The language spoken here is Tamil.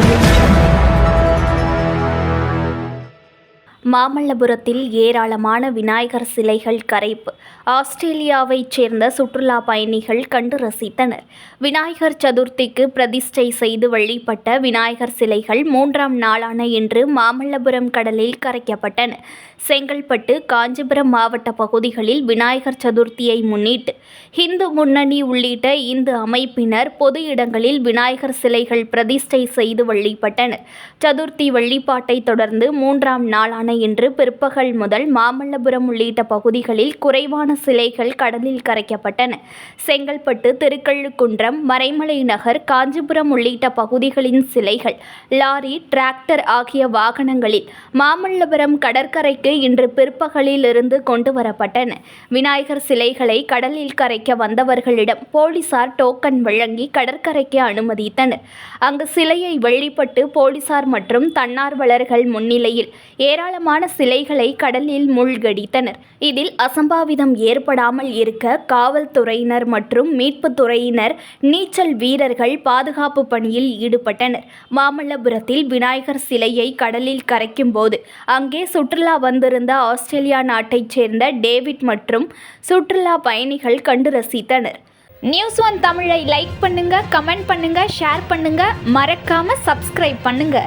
audio மாமல்லபுரத்தில் ஏராளமான விநாயகர் சிலைகள் கரைப்பு. ஆஸ்திரேலியாவைச் சேர்ந்த சுற்றுலா பயணிகள் கண்டு ரசித்தனர். விநாயகர் சதுர்த்திக்கு பிரதிஷ்டை செய்து வழிபட்ட விநாயகர் சிலைகள் மூன்றாம் நாளான இன்று மாமல்லபுரம் கடலில் கரைக்கப்பட்டன. செங்கல்பட்டு காஞ்சிபுரம் மாவட்ட பகுதிகளில் விநாயகர் சதுர்த்தியை முன்னிட்டு இந்து முன்னணி உள்ளிட்ட இந்து அமைப்பினர் பொது இடங்களில் விநாயகர் சிலைகள் பிரதிஷ்டை செய்து வழிபட்டனர். சதுர்த்தி வழிபாட்டை தொடர்ந்து மூன்றாம் நாளான இன்று பிற்பகல் முதல் மாமல்லபுரம் உள்ளிட்ட பகுதிகளில் குறைவான சிலைகள் கடலில் கரைக்கப்பட்டன. செங்கல்பட்டு திருக்கள்ளுக்குன்றம் மறைமலை நகர் காஞ்சிபுரம் உள்ளிட்ட பகுதிகளின் சிலைகள் லாரி டிராக்டர் ஆகிய வாகனங்களில் மாமல்லபுரம் கடற்கரைக்கு இன்று பிற்பகலில் இருந்து கொண்டு வரப்பட்டன. விநாயகர் சிலைகளை கடலில் கரைக்க வந்தவர்களிடம் போலீசார் டோக்கன் வழங்கி கடற்கரைக்கு அனுமதித்தனர். அங்கு சிலையை வெளிப்பட்டு போலீசார் மற்றும் தன்னார்வலர்கள் முன்னிலையில் ஏராளமான ஏராளமான சிலைகளை கடலில் மூழ்கடித்தனர். இதில் அசம்பாவிதம் ஏற்படாமல் இருக்க காவல்துறையினர் மற்றும் மீட்புத் துறையினர் நீச்சல் வீரர்கள் பாதுகாப்பு பணியில் ஈடுபட்டனர். மாமல்லபுரத்தில் விநாயகர் சிலையை கடலில் கரைக்கும் போது அங்கே சுற்றுலா வந்திருந்த ஆஸ்திரேலியா நாட்டைச் சேர்ந்த டேவிட் மற்றும் சுற்றுலா பயணிகள் கண்டு ரசித்தனர். நியூஸ் ஒன் தமிழை லைக் பண்ணுங்க கமெண்ட் பண்ணுங்க ஷேர் பண்ணுங்க. மறக்காம சப்ஸ்கிரைப் பண்ணுங்க.